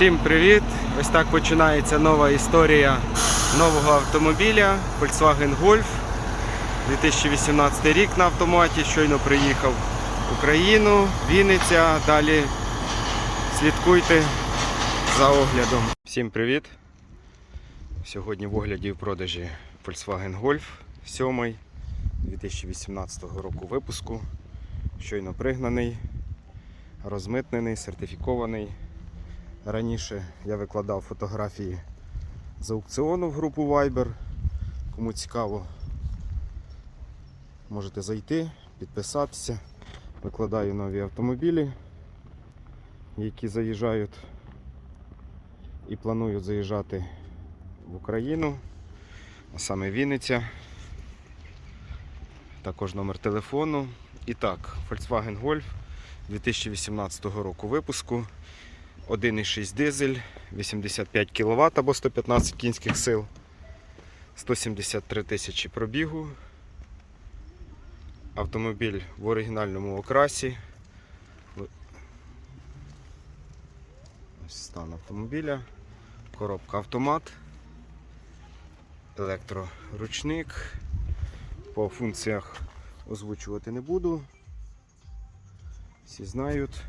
Всім привіт! Ось так починається нова історія нового автомобіля Volkswagen Golf. 2018 рік на автоматі. Щойно приїхав в Україну, Вінниця. Далі слідкуйте за оглядом. Всім привіт! Сьогодні в огляді і в продажі Volkswagen Golf 7 2018 року випуску. Щойно пригнаний, розмитнений, сертифікований. Раніше я викладав фотографії з аукціону в групу Viber. Кому цікаво, можете зайти, підписатися. Викладаю нові автомобілі, які заїжджають і планують заїжджати в Україну, а саме Вінниця. Також номер телефону. І так, Volkswagen Golf 2018 року випуску. 1,6 дизель, 85 кВт або 115 кінських сил, 173 тисячі пробігу. Автомобіль в оригінальному окрасі. Ось стан автомобіля, коробка автомат, електроручник. По функціях озвучувати не буду. Всі знають.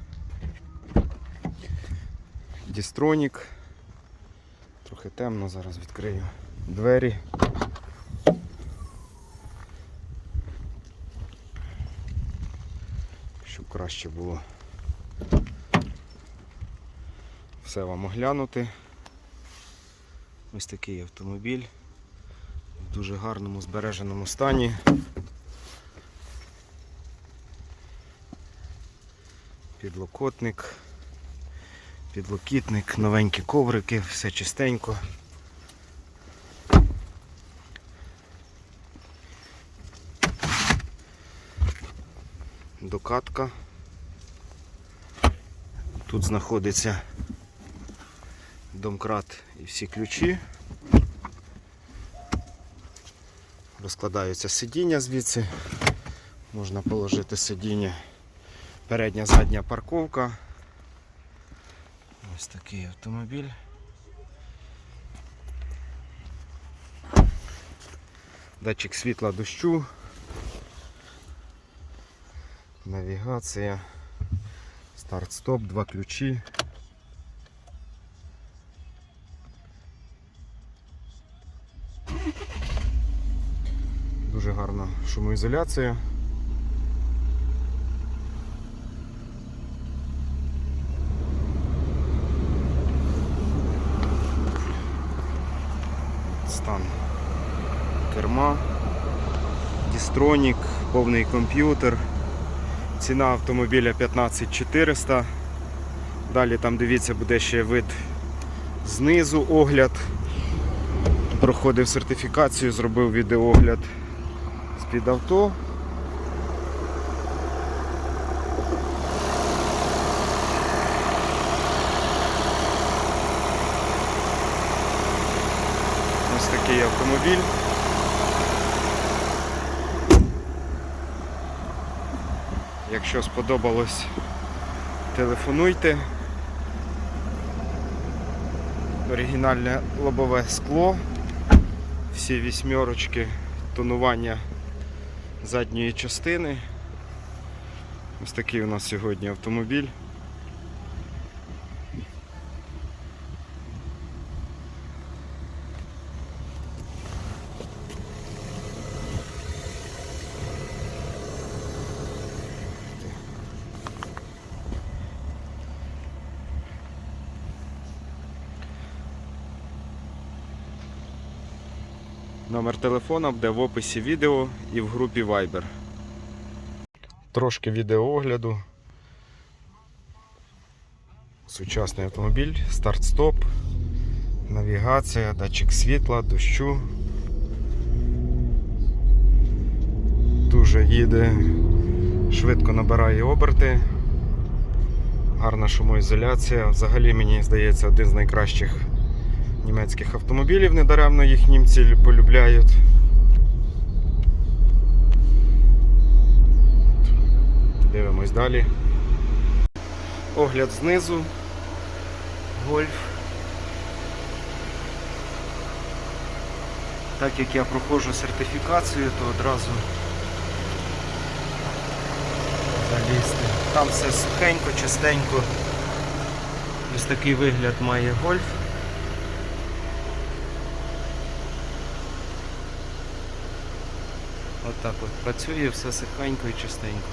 Дістронік. Трохи темно, зараз відкрию двері. Щоб краще було все вам оглянути. Ось такий автомобіль в дуже гарному збереженому стані. Підлокотник. Підлокітник, новенькі коврики, все чистенько. Докатка. Тут знаходиться домкрат і всі ключі. Розкладаються сидіння звідси. Можна положити сидіння. Передня задня парковка. Ось такий автомобіль. Датчик світла дощу. Навігація. Старт-стоп, два ключі. Дуже гарна шумоізоляція. Стан керма, дістронік, повний комп'ютер. Ціна автомобіля 15400. Далі там дивіться буде ще вид знизу огляд. Проходив сертифікацію, зробив відеоогляд з-під авто. Ось такий автомобіль. Якщо сподобалось, телефонуйте. Оригінальне лобове скло, всі вісьмерочки, тонування задньої частини. Ось такий у нас сьогодні автомобіль. Номер телефона буде в описі відео і в групі Viber. Трошки відеоогляду. Сучасний автомобіль, старт-стоп, навігація, датчик світла, дощу. Дуже їде, швидко набирає оберти. Гарна шумоізоляція. Взагалі, мені здається, один з найкращих німецьких автомобілів, недаремно їх німці полюбляють. Дивимось далі. Огляд знизу. Гольф. Так як я проходжу сертифікацію, то одразу залізти. Там все сухенько, чистенько. Ось такий вигляд має гольф. Отак от працює все сихенько і чистенько.